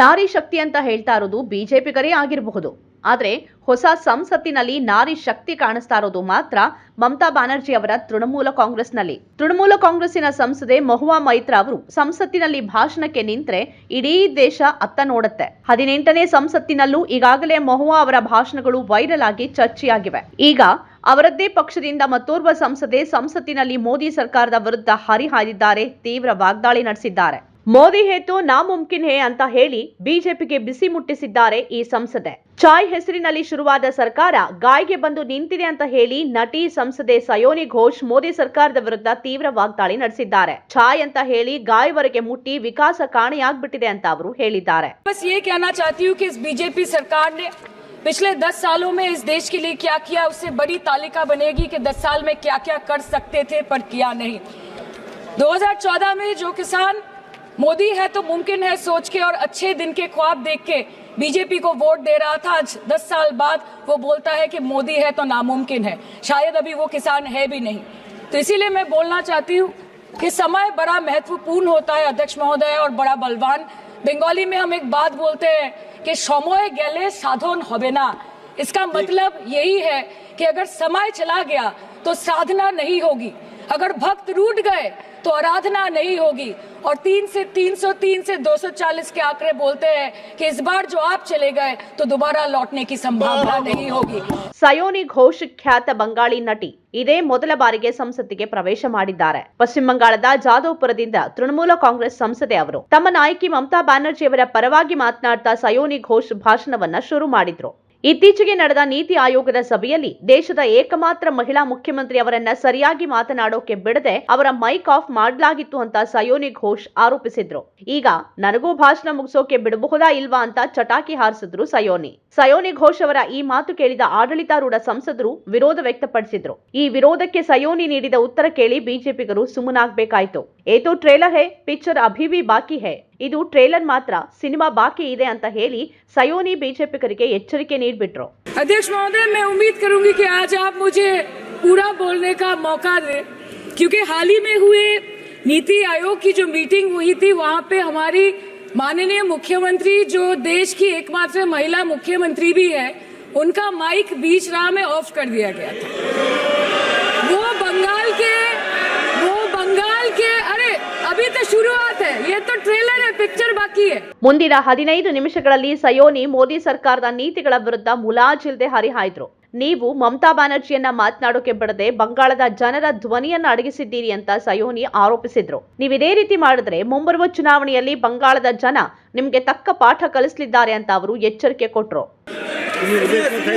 ನಾರಿ ಶಕ್ತಿ ಅಂತ ಹೇಳ್ತಾ ಇರೋದು ಬಿಜೆಪಿಗರೇ ಆಗಿರಬಹುದು. ಆದರೆ ಹೊಸ ಸಂಸತ್ತಿನಲ್ಲಿ ನಾರಿ ಶಕ್ತಿ ಕಾಣಿಸ್ತಾ ಇರೋದು ಮಾತ್ರ ಮಮತಾ ಬ್ಯಾನರ್ಜಿ ಅವರ ತೃಣಮೂಲ ಕಾಂಗ್ರೆಸ್ನಲ್ಲಿ. ತೃಣಮೂಲ ಕಾಂಗ್ರೆಸ್ಸಿನ ಸಂಸದೆ ಮಹುವಾ ಮೈತ್ರಾ ಅವರು ಸಂಸತ್ತಿನಲ್ಲಿ ಭಾಷಣಕ್ಕೆ ನಿಂತ್ರೆ ಇಡೀ ದೇಶ ಅತ್ತ ನೋಡುತ್ತೆ. ಹದಿನೆಂಟನೇ ಸಂಸತ್ತಿನಲ್ಲೂ ಈಗಾಗಲೇ ಮಹುವಾ ಅವರ ಭಾಷಣಗಳು ವೈರಲ್ ಆಗಿ ಚರ್ಚೆಯಾಗಿವೆ. ಈಗ ಅವರದ್ದೇ ಪಕ್ಷದಿಂದ ಮತ್ತೋರ್ವ ಸಂಸದೆ ಸಂಸತ್ತಿನಲ್ಲಿ ಮೋದಿ ಸರ್ಕಾರದ ವಿರುದ್ಧ ಹರಿಹಾಯ್ದಿದ್ದಾರೆ, ತೀವ್ರ ವಾಗ್ದಾಳಿ ನಡೆಸಿದ್ದಾರೆ. ಮೋದಿ ಹೇತು ನಾಮುಮ್ಕಿನ್ ಹೇ ಅಂತ ಹೇಳಿ ಬಿಜೆಪಿಗೆ ಬಿಸಿ ಮುಟ್ಟಿಸಿದ್ದಾರೆ ಈ ಸಂಸದೆ ಚಾಯ್ ಹೆಸರಿನಲ್ಲಿ ಶುರುವಾದ ಸರ್ಕಾರ ಗಾಯ್ಗೆ ಬಂದು ನಿಂತಿದೆ ಅಂತ ಹೇಳಿ ನಟಿ ಸಂಸದೆ ಸಯೋನಿ ಘೋಷ್ ಮೋದಿ ಸರ್ಕಾರದ ವಿರುದ್ಧ ತೀವ್ರ ವಾಗ್ದಾಳಿ ನಡೆಸಿದ್ದಾರೆ ಚಾಯ್ ಅಂತ ಹೇಳಿ ಗಾಯವರೆಗೆ ಮುಟ್ಟಿ ವಿಕಾಸ ಕಾಣೆಯಾಗ್ಬಿಟ್ಟಿದೆ ಅಂತ ಅವರು ಹೇಳಿದ್ದಾರೆ बस ये कहना चाहती हूँ कि इस बीजेपी सरकार ने पिछले दस सालों में इस देश के लिए क्या किया उससे बड़ी तालिका बनेगी कि दस साल में क्या क्या कर सकते थे पर किया नहीं 2014 में जो किसान मोदी है तो मुमकिन है सोच के और अच्छे दिन के ख्वाब देख के बीजेपी को वोट दे रहा था। आज दस साल बाद वो बोलता है कि मोदी है तो नामुमकिन है। शायद अभी वो किसान है भी नहीं। तो इसीलिए मैं बोलना चाहती हूँ कि समय बड़ा महत्वपूर्ण होता है अध्यक्ष महोदय और बड़ा बलवान। बंगाली में हम एक बात बोलते हैं कि समय गले साधन होबे ना। इसका मतलब यही है कि अगर समय चला गया तो साधना नहीं होगी। अगर भक्त रूट गए तो आराधना नहीं होगी और तीन से 303 से 240 के आंकड़े बोलते हैं कि इस बार जो आप चले गए तो दोबारा लौटने की संभावना नहीं होगी ಸಯೋನಿ ಘೋಷ್ ಖ್ಯಾತ ಬಂಗಾಳಿ ನಟಿ ಇದೇ ಮೊದಲ ಬಾರಿಗೆ ಸಂಸತ್ತಿಗೆ ಪ್ರವೇಶ ಮಾಡಿದ್ದಾರೆ ಪಶ್ಚಿಮ ಬಂಗಾಳದ ಜಾದವ್ಪುರದಿಂದ ತೃಣಮೂಲ ಕಾಂಗ್ರೆಸ್ ಸಂಸದೆ ಅವರು ತಮ್ಮ ನಾಯಕಿ ಮಮತಾ ಬ್ಯಾನರ್ಜಿ ಅವರ ಪರವಾಗಿ ಮಾತನಾಡ್ತಾ ಸಯೋನಿ ಘೋಷ್ ಭಾಷಣವನ್ನ ಶುರು ಮಾಡಿದ್ರು ಇತ್ತೀಚೆಗೆ ನಡೆದ ನೀತಿ ಆಯೋಗದ ಸಭೆಯಲ್ಲಿ ದೇಶದ ಏಕಮಾತ್ರ ಮಹಿಳಾ ಮುಖ್ಯಮಂತ್ರಿ ಅವರನ್ನ ಸರಿಯಾಗಿ ಮಾತನಾಡೋಕೆ ಬಿಡದೆ ಅವರ ಮೈಕ್ ಆಫ್ ಮಾಡಲಾಗಿತ್ತು ಅಂತ ಸಯೋನಿ ಘೋಷ್ ಆರೋಪಿಸಿದ್ರು. ಈಗ ನನಗೂ ಭಾಷಣ ಮುಗಿಸೋಕೆ ಬಿಡಬಹುದಾ ಇಲ್ವಾ ಅಂತ ಚಟಾಕಿ ಹಾರಿಸಿದ್ರು ಸಯೋನಿ. ಸಯೋನಿ ಘೋಷ್ ಅವರ ಈ ಮಾತು ಕೇಳಿದ ಆಡಳಿತಾರೂಢ ಸಂಸದರು ವಿರೋಧ ವ್ಯಕ್ತಪಡಿಸಿದ್ರು. ಈ ವಿರೋಧಕ್ಕೆ ಸಯೋನಿ ನೀಡಿದ ಉತ್ತರ ಕೇಳಿ ಬಿಜೆಪಿಗರು ಸುಮ್ಮನಾಗಬೇಕಾಯಿತು. ಏತೋ ಟ್ರೇಲರ್ ಹೇ, ಪಿಕ್ಚರ್ ಅಭಿವಿ ಬಾಕಿ ಹೇ. ಇದು ಟ್ರೇಲರ್ ಮಾತ್ರ ಸಿನಿಮಾ ಬಾಕಿ ಇದೆ ಅಂತ ಹೇಳಿ ಸಯೋನಿ ಬಿಜೆಪಿಗರಿಗೆ ಎಚ್ಚರಿಕೆ ನೀಡ್ಬಿಟ್ರು अध्यक्ष महोदय मैं उम्मीद करूंगी कि आज आप मुझे पूरा बोलने का मौका दें क्योंकि हाल ही में हुए नीति आयोग की जो मीटिंग हुई थी वहां पे हमारी माननीय मुख्यमंत्री जो देश की एकमात्र महिला मुख्यमंत्री भी है उनका माइक बीच राह में ऑफ कर दिया गया था ಮುಂದಿನ ಹದಿನೈದು ನಿಮಿಷಗಳಲ್ಲಿ ಸಯೋನಿ ಮೋದಿ ಸರ್ಕಾರದ ನೀತಿಗಳ ವಿರುದ್ಧ ಮುಲಾಜಿಲ್ದೆ ಹರಿಹಾಯ್ದ್ರು ನೀವು ಮಮತಾ ಬ್ಯಾನರ್ಜಿಯನ್ನ ಮಾತನಾಡೋಕೆ ಬಿಡದೆ ಬಂಗಾಳದ ಜನರ ಧ್ವನಿಯನ್ನ ಅಡಗಿಸಿದ್ದೀರಿ ಅಂತ ಸಯೋನಿ ಆರೋಪಿಸಿದ್ರು ನೀವು ಇದೇ ರೀತಿ ಮಾಡಿದ್ರೆ ಮುಂಬರುವ ಚುನಾವಣೆಯಲ್ಲಿ ಬಂಗಾಳದ ಜನ ನಿಮ್ಗೆ ತಕ್ಕ ಪಾಠ ಕಲಿಸಲಿದ್ದಾರೆ ಅಂತ ಅವರು ಎಚ್ಚರಿಕೆ ಕೊಟ್ರು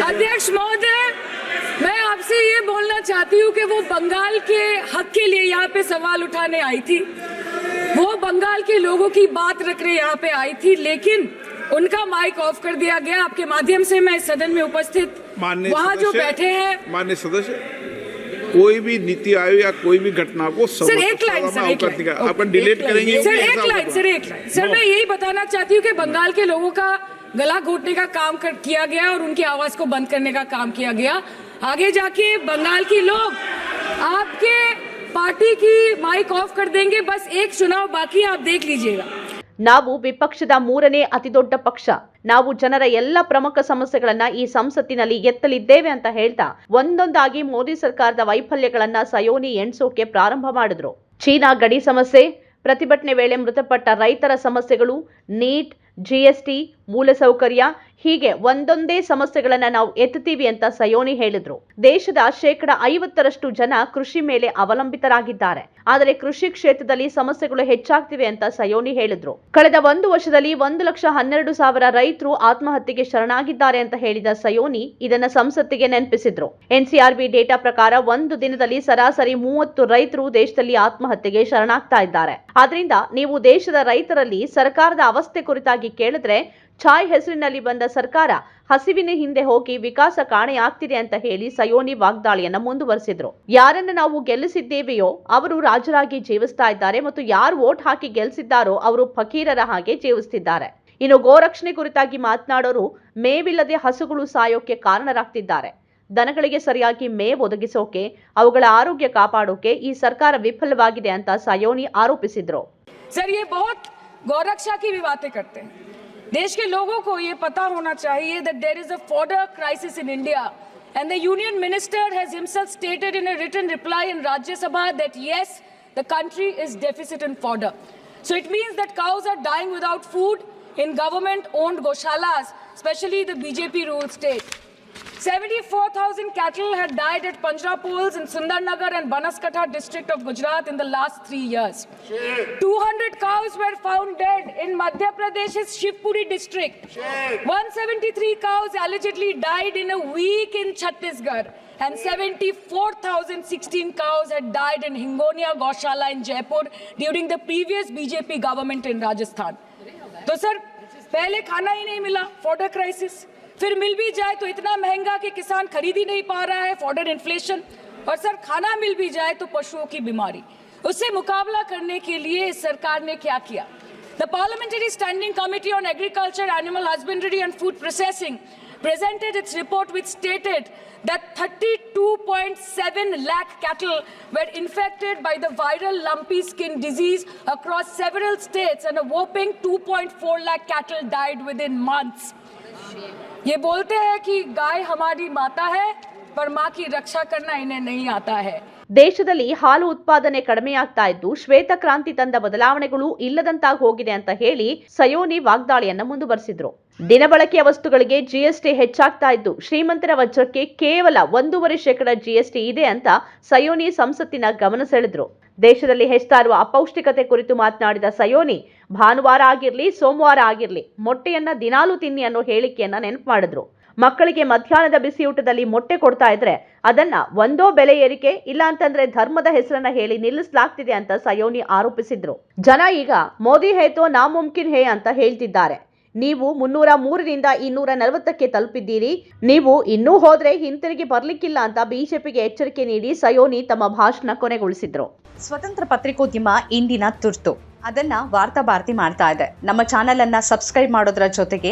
अध्यक्ष महोदय मैं आपसे ये बोलना चाहती हूँ कि वो बंगाल के हक के लिए यहाँ पे सवाल उठाने आई थी वो बंगाल के लोगों की बात रख रहे यहाँ पे आई थी लेकिन उनका माइक ऑफ़ कर दिया गया। आपके माध्यम से मैं सदन में उपस्थित वहाँ जो बैठे हैं। माननीय सदस्य कोई भी नीति आयोग या कोई भी घटना को सर एक लाइन सर एक लाइन। अपन डिलीट करेंगे सर एक लाइन सर एक लाइन। सर मैं यही बताना चाहती हूँ कि बंगाल के लोगों का गला घोटने का काम कर, किया गया और उनकी आवाज़ को बंद करने का काम किया गया। आगे जाके बंगाल के लोग आपके ಪಾರ್ಟಿ ಕಿ ಮೈಕ್ ಆಫ್ ಕರ್ ಬಸ್ ಏಕ್ ಚುನಾವ್ ಬಾಕಿ ಆಪ್ ದೇಖ್ ಲೀಜಿಯೇಗಾ ನಾವು ವಿಪಕ್ಷದ ಮೂರನೇ ಅತಿದೊಡ್ಡ ಪಕ್ಷ. ನಾವು ಜನರ ಎಲ್ಲ ಪ್ರಮುಖ ಸಮಸ್ಯೆಗಳನ್ನ ಈ ಸಂಸತ್ತಿನಲ್ಲಿ ಎತ್ತಲಿದ್ದೇವೆ ಅಂತ ಹೇಳ್ತಾ, ಒಂದೊಂದಾಗಿ ಮೋದಿ ಸರ್ಕಾರದ ವೈಫಲ್ಯಗಳನ್ನ ಸಯೋನಿ ಎಣ್ಸೋಕೆ ಪ್ರಾರಂಭ ಮಾಡಿದ್ರು. ಚೀನಾ ಗಡಿ ಸಮಸ್ಯೆ, ಪ್ರತಿಭಟನೆ ವೇಳೆ ಮೃತಪಟ್ಟ ರೈತರ ಸಮಸ್ಯೆಗಳು, ನೀಟ್ ಜಿಎಸ್ಟಿ ಮೂಲಸೌಕರ್ಯ ಹೀಗೆ ಒಂದೊಂದೇ ಸಮಸ್ಯೆಗಳನ್ನ ನಾವು ಎತ್ತುತ್ತೀವಿ ಅಂತ ಸಯೋನಿ ಹೇಳಿದ್ರು. ದೇಶದ ಶೇಕಡ ಐವತ್ತರಷ್ಟು ಜನ ಕೃಷಿ ಮೇಲೆ ಅವಲಂಬಿತರಾಗಿದ್ದಾರೆ. ಆದರೆ ಕೃಷಿ ಕ್ಷೇತ್ರದಲ್ಲಿ ಸಮಸ್ಯೆಗಳು ಹೆಚ್ಚಾಗ್ತಿವೆ ಅಂತ ಸಯೋನಿ ಹೇಳಿದ್ರು. ಕಳೆದ ಒಂದು ವರ್ಷದಲ್ಲಿ ಒಂದು ಲಕ್ಷ ಹನ್ನೆರಡು ಸಾವಿರ ರೈತರು ಆತ್ಮಹತ್ಯೆಗೆ ಶರಣಾಗಿದ್ದಾರೆ ಅಂತ ಹೇಳಿದ ಸಯೋನಿ ಇದನ್ನ ಸಂಸತ್ತಿಗೆ ನೆನಪಿಸಿದ್ರು. ಎನ್ಸಿಆರ್ಬಿ ಡೇಟಾ ಪ್ರಕಾರ ಒಂದು ದಿನದಲ್ಲಿ ಸರಾಸರಿ ಮೂವತ್ತು ರೈತರು ದೇಶದಲ್ಲಿ ಆತ್ಮಹತ್ಯೆಗೆ ಶರಣಾಗ್ತಾ ಇದ್ದಾರೆ. ಆದ್ರಿಂದ ನೀವು ದೇಶದ ರೈತರಲ್ಲಿ ಸರ್ಕಾರದ ಅವಸ್ಥೆ ಕುರಿತಾಗಿ ಕೇಳಿದ್ರೆ ಛಾಯ್ ಹೆಸರಿನಲ್ಲಿ ಬಂದ ಸರ್ಕಾರ ಹಸಿವಿನ ಹಿಂದೆ ಹೋಗಿ ವಿಕಾಸ ಕಾಣೆಯಾಗ್ತಿದೆ ಅಂತ ಹೇಳಿ ಸಯೋನಿ ವಾಗ್ದಾಳಿಯನ್ನ ಮುಂದುವರೆಸಿದ್ರು ಯಾರನ್ನ ನಾವು ಗೆಲ್ಲಿಸಿದ್ದೇವೆಯೋ ಅವರು ರಾಜರಾಗಿ ಜೀವಿಸ್ತಾ ಇದ್ದಾರೆ ಮತ್ತು ಯಾರು ವೋಟ್ ಹಾಕಿ ಗೆಲ್ಲಿಸಿದ್ದಾರೋ ಅವರು ಫಕೀರರ ಹಾಗೆ ಜೀವಿಸ್ತಿದ್ದಾರೆ ಇನ್ನು ಗೋರಕ್ಷಣೆ ಕುರಿತಾಗಿ ಮಾತನಾಡೋರು ಮೇವಿಲ್ಲದೆ ಹಸುಗಳು ಸಾಯೋಕೆ ಕಾರಣರಾಗ್ತಿದ್ದಾರೆ ದನಗಳಿಗೆ ಸರಿಯಾಗಿ ಮೇವು ಒದಗಿಸೋಕೆ ಅವುಗಳ ಆರೋಗ್ಯ ಕಾಪಾಡೋಕೆ ಈ ಸರ್ಕಾರ ವಿಫಲವಾಗಿದೆ ಅಂತ ಸಯೋನಿ ಆರೋಪಿಸಿದ್ರು सर ये बहुत गौरक्षा की भी बातें करते हैं देश के लोगों को ये पता होना चाहिए that there is a fodder crisis in India and the union minister has himself stated in a written reply in Rajya Sabha that yes the country is deficit in fodder so it means that cows are dying without food in government owned गोशालाज especially the BJP rule state 74,000 cattle had died at Panjrapols in Sundarnagar and Banaskatha district of Gujarat in the last three years. 200 cows were found dead in Madhya Pradesh's Shivpuri district. 173 cows allegedly died in a week in Chhattisgarh. And 74,016 cows had died in Hingonia Goshala in Jaipur during the previous BJP government in Rajasthan. तो sir पहले खाना ही नहीं मिला fodder crisis फिर मिल भी जाए तो इतना महँगा कि किसान खरीद ही नहीं पा रहा है फॉर्डर इन्फ्लेशन और सर खाना मिल भी जाए तो पशुओं की बीमारी उससे मुकाबला करने के लिए सरकार ने क्या किया the parliamentary standing committee on agriculture animal husbandry and food processing presented its report which stated that 32.7 lakh cattle were infected by the viral lumpy skin disease across several states and a whopping 2.4 lakh cattle died within months. ये बोलते हैं कि गाय हमारी माता है, पर माँ की रक्षा करना इन्हें नहीं आता है। ದೇಶದಲ್ಲಿ ಹಾಲು ಉತ್ಪಾದನೆ ಕಡಿಮೆಯಾಗ್ತಾ ಇದ್ದು, ಶ್ವೇತ ಕ್ರಾಂತಿ ತಂದ ಬದಲಾವಣೆಗಳು ಇಲ್ಲದಂತಾಗಿ ಹೋಗಿದೆ ಅಂತ ಹೇಳಿ ಸಯೋನಿ ವಾಗ್ದಾಳಿಯನ್ನ ಮುಂದುವರೆಸಿದ್ರು. ದಿನಬಳಕೆಯ ವಸ್ತುಗಳಿಗೆ ಜಿಎಸ್ಟಿ ಹೆಚ್ಚಾಗ್ತಾ ಇದ್ದು, ಶ್ರೀಮಂತರ ವಜ್ರಕ್ಕೆ ಕೇವಲ ಒಂದೂವರೆ ಶೇಕಡ ಜಿಎಸ್ಟಿ ಇದೆ ಅಂತ ಸಯೋನಿ ಸಂಸತ್ತಿನ ಗಮನ ಸೆಳೆದ್ರು. ದೇಶದಲ್ಲಿ ಹೆಚ್ಚುತ್ತಾ ಅಪೌಷ್ಟಿಕತೆ ಕುರಿತು ಮಾತನಾಡಿದ ಸಯೋನಿ, ಭಾನುವಾರ ಆಗಿರ್ಲಿ, ಸೋಮವಾರ ಆಗಿರ್ಲಿ, ಮೊಟ್ಟೆಯನ್ನ ದಿನಾಲು ತಿನ್ನಿ ಅನ್ನೋ ಹೇಳಿಕೆಯನ್ನ ನೆನಪು ಮಾಡಿದ್ರು. ಮಕ್ಕಳಿಗೆ ಮಧ್ಯಾಹ್ನದ ಬಿಸಿಯೂಟದಲ್ಲಿ ಮೊಟ್ಟೆ ಕೊಡ್ತಾ ಇದ್ರೆ ಅದನ್ನ ಒಂದೋ ಬೆಲೆ ಏರಿಕೆ ಇಲ್ಲ ಅಂತಂದ್ರೆ ಧರ್ಮದ ಹೆಸರನ್ನ ಹೇಳಿ ನಿಲ್ಲಿಸಲಾಗ್ತಿದೆ ಅಂತ ಸಯೋನಿ ಆರೋಪಿಸಿದ್ರು. ಜನ ಈಗ ಮೋದಿ ಹೇತೋ ನಾಮುಮ್ಕಿನ್ ಹೇ ಅಂತ ಹೇಳ್ತಿದ್ದಾರೆ. ನೀವು ಮುನ್ನೂರ ಮೂರರಿಂದ ಇನ್ನೂರ ನಲವತ್ತಕ್ಕೆ ತಲುಪಿದ್ದೀರಿ. ನೀವು ಇನ್ನೂ ಹೋದ್ರೆ ಹಿಂತಿರುಗಿ ಬರ್ಲಿಕ್ಕಿಲ್ಲ ಅಂತ ಬಿಜೆಪಿಗೆ ಎಚ್ಚರಿಕೆ ನೀಡಿ ಸಯೋನಿ ತಮ್ಮ ಭಾಷಣ ಕೊನೆಗೊಳಿಸಿದ್ರು. ಸ್ವತಂತ್ರ ಪತ್ರಿಕೋದ್ಯಮ ಇಂದಿನ ತುರ್ತು. ಅದನ್ನ ವಾರ್ತಾ ಭಾರತಿ ಮಾಡ್ತಾ ಇದೆ. ನಮ್ಮ ಚಾನೆಲ್ ಅನ್ನ ಸಬ್ಸ್ಕ್ರೈಬ್ ಮಾಡೋದ್ರ ಜೊತೆಗೆ